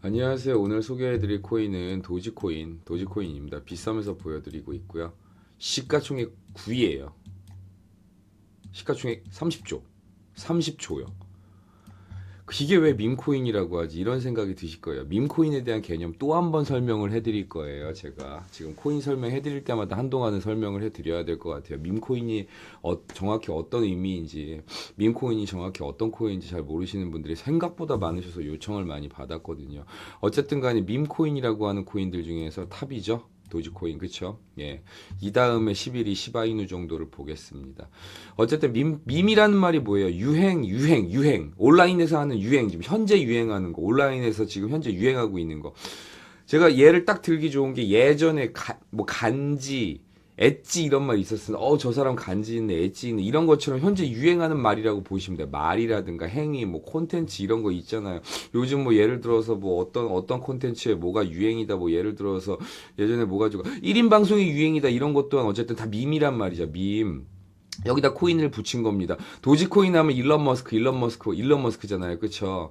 안녕하세요. 오늘 소개해드릴 코인은 도지코인, 도지코인입니다. 비싸면서 보여드리고 있고요. 시가총액 9위예요. 시가총액 30조, 30조요. 이게 왜 밈코인이라고 하지? 이런 생각이 드실 거예요. 밈코인에 대한 개념 또 한 번 설명을 해드릴 거예요. 제가 지금 코인 설명해드릴 때마다 한동안은 설명을 해드려야 될 것 같아요. 밈코인이 어- 정확히 어떤 의미인지, 밈코인이 정확히 어떤 코인인지 잘 모르시는 분들이 생각보다 많으셔서 요청을 많이 받았거든요. 어쨌든 간에 밈코인이라고 하는 코인들 중에서 탑이죠. 도지코인 그쵸? 예. 이 다음에 11위 시바이누 정도를 보겠습니다. 어쨌든 밈, 밈이라는 말이 뭐예요? 유행, 유행, 유행. 온라인에서 하는 유행, 지금 현재 유행하는 거. 온라인에서 지금 현재 유행하고 있는 거. 제가 예를 딱 들기 좋은 게 예전에 가, 뭐 간지, 엣지 이런 말 있었으면 어 저 사람 간지 있네 엣지 있네 이런 것처럼 현재 유행하는 말이라고 보시면 돼요 말이라든가 행위 뭐 콘텐츠 이런 거 있잖아요 요즘 뭐 예를 들어서 뭐 어떤 어떤 콘텐츠에 뭐가 유행이다 뭐 예를 들어서 예전에 뭐 가 지고 1인 방송이 유행이다 이런 것 또한 어쨌든 다 밈이란 말이죠 밈 여기다 코인을 붙인 겁니다. 도지코인 하면 일론 머스크, 일론 머스크, 일론 머스크잖아요. 그쵸?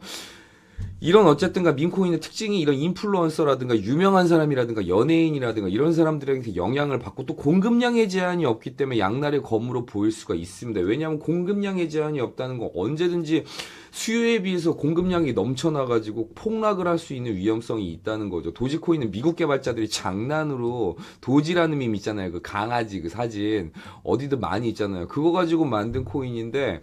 이런 어쨌든가 밈코인의 특징이 이런 인플루언서라든가 유명한 사람이라든가 연예인이라든가 이런 사람들에게 영향을 받고 또 공급량의 제한이 없기 때문에 양날의 검으로 보일 수가 있습니다. 왜냐하면 공급량의 제한이 없다는 건 언제든지 수요에 비해서 공급량이 넘쳐나가지고 폭락을 할 수 있는 위험성이 있다는 거죠. 도지코인은 미국 개발자들이 장난으로 도지라는 밈 있잖아요. 그 강아지 그 사진 어디도 많이 있잖아요. 그거 가지고 만든 코인인데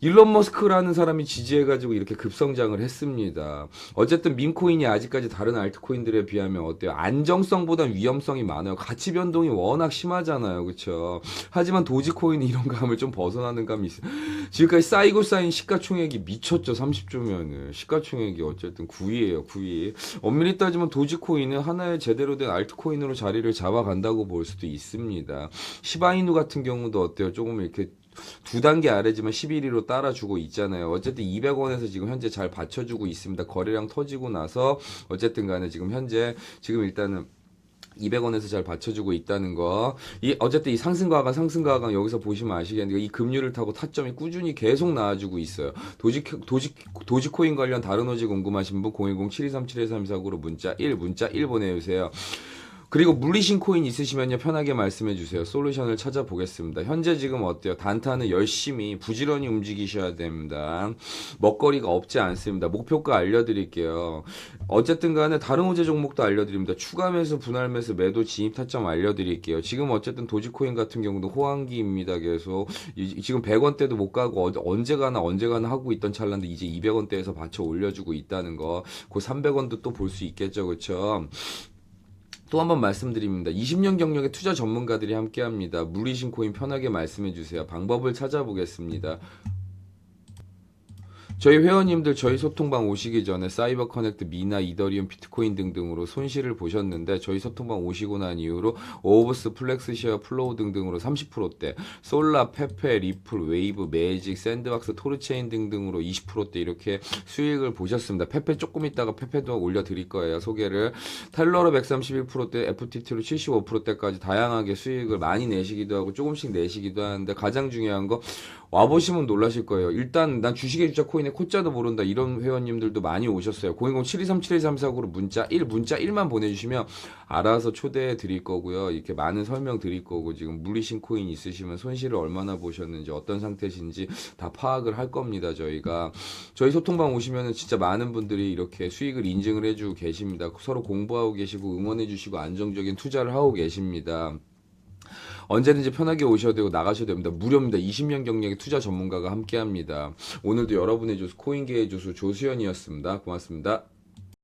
일론 머스크라는 사람이 지지해가지고 이렇게 급성장을 했습니다. 어쨌든 밈코인이 아직까지 다른 알트코인들에 비하면 어때요? 안정성보단 위험성이 많아요. 가치 변동이 워낙 심하잖아요. 그쵸? 하지만 도지코인은 이런 감을 좀 벗어나는 감이 있어요. 지금까지 쌓이고 쌓인 시가총액이 미쳤죠. 30조면은. 시가총액이 어쨌든 9위예요. 9위. 엄밀히 따지면 도지코인은 하나의 제대로 된 알트코인으로 자리를 잡아간다고 볼 수도 있습니다. 시바이누 같은 경우도 어때요? 조금 이렇게 두 단계 아래지만 11위로 따라주고 있잖아요. 어쨌든 200원에서 지금 현재 잘 받쳐주고 있습니다. 거래량 터지고 나서 어쨌든 간에 지금 현재 지금 일단은 200원에서 잘 받쳐주고 있다는 거. 이 어쨌든 이 상승과 하강 상승과 하강 여기서 보시면 아시겠는데 이 금리를 타고 타점이 꾸준히 계속 나와주고 있어요. 도지 도지 도지코인 관련 다른 호지 궁금하신 분 010-7237-1339로 문자 1 문자 1 보내주세요. 그리고 물리신 코인 있으시면요 편하게 말씀해 주세요. 솔루션을 찾아보겠습니다. 현재 지금 어때요? 단타는 열심히 부지런히 움직이셔야 됩니다. 먹거리가 없지 않습니다. 목표가 알려드릴게요. 어쨌든 간에 다른 호재 종목도 알려드립니다. 추가 매수, 분할 매수, 매도 진입 타점 알려드릴게요. 지금 어쨌든 도지코인 같은 경우도 호황기입니다. 계속 이- 지금 100원대도 못 가고 어- 언제 가나 언제 가나 하고 있던 찰나인데 이제 200원대에서 받쳐 올려주고 있다는 거. 그 300원도 또 볼 수 있겠죠, 그렇죠? 또 한 번 말씀드립니다. 20년 경력의 투자 전문가들이 함께합니다. 물리신 코인 편하게 말씀해 주세요. 방법을 찾아보겠습니다. 저희 회원님들 저희 소통방 오시기 전에 사이버 커넥트, 미나, 이더리움, 비트코인 등등으로 손실을 보셨는데 저희 소통방 오시고 난 이후로 오버스, 플렉스시어, 플로우 등등으로 30%대, 솔라, 페페, 리플, 웨이브, 매직, 샌드박스, 토르체인 등등으로 20%대 이렇게 수익을 보셨습니다. 페페 조금 있다가 페페도 올려드릴 거예요. 소개를 텔러로 131%대, FTT로 75%대까지 다양하게 수익을 많이 내시기도 하고 조금씩 내시기도 하는데 가장 중요한 거 와보시면 놀라실 거예요. 일단 난 주식의 주자 코인 의 코자도 모른다 이런 회원님들도 많이 오셨어요. 010-7237-1339로 문자 1 문자 1만 보내주시면 알아서 초대해 드릴 거고요. 이렇게 많은 설명 드릴 거고 지금 물리신 코인 있으시면 손실을 얼마나 보셨는지 어떤 상태신지 다 파악을 할 겁니다. 저희가 저희 소통방 오시면은 진짜 많은 분들이 이렇게 수익을 인증을 해주고 계십니다. 서로 공부하고 계시고 응원해 주시고 안정적인 투자를 하고 계십니다. 언제든지 편하게 오셔도 되고 나가셔도 됩니다. 무료입니다. 20년 경력의 투자 전문가가 함께합니다. 오늘도 여러분의 조수 코인계의 조수 조수연이었습니다. 고맙습니다.